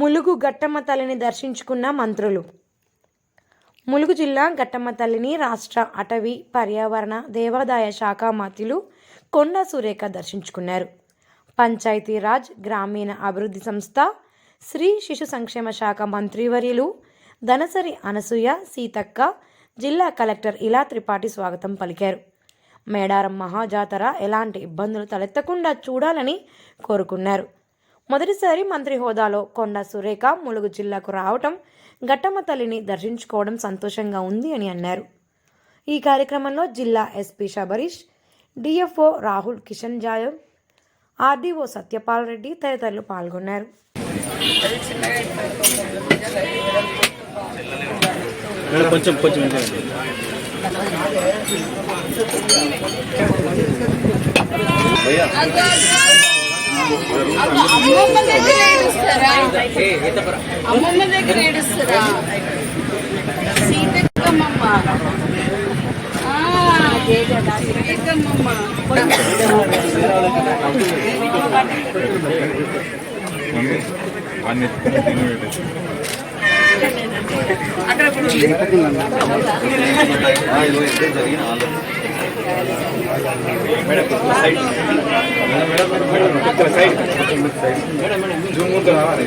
ములుగు ఘట్టమ్మ తల్లిని దర్శించుకున్న మంత్రులు. ములుగు జిల్లా ఘట్టమ్మ తల్లిని రాష్ట్ర అటవీ పర్యావరణ దేవాదాయ శాఖ మంత్రులు కొండా సురేఖ దర్శించుకున్నారు. పంచాయతీరాజ్ గ్రామీణ అభివృద్ధి సంస్థ శ్రీ శిశు సంక్షేమ శాఖ మంత్రివర్యులు ధనసరి అనసూయ సీతక్క జిల్లా కలెక్టర్ ఇలా త్రిపాఠి స్వాగతం పలికారు. మేడారం మహాజాతర ఎలాంటి ఇబ్బందులు తలెత్తకుండా చూడాలని కోరుకున్నారు. మొదటిసారి మంత్రి హోదాలో కొండ సురేఖ ములుగు జిల్లాకు రావటం ఘట్టమ్మ తల్లిని దర్శించుకోవడం సంతోషంగా ఉంది అని అన్నారు. ఈ కార్యక్రమంలో జిల్లా SP Sabarish DFO Rahul Kishan Jadhav RDO Satyapal Reddy తదితరులు పాల్గొన్నారు. కొంచెం కొంచెం. అమ్మమ్మ దగ్గర ఏడుస్తారా అమ్మమ్మ దగ్గర ఏడుస్తారా సీతక్కమ్మమ్మ మేడం సీతక్కమ్మమ్మ ఇక్కడ సైడ్. జూమ్ ముందు రావాలి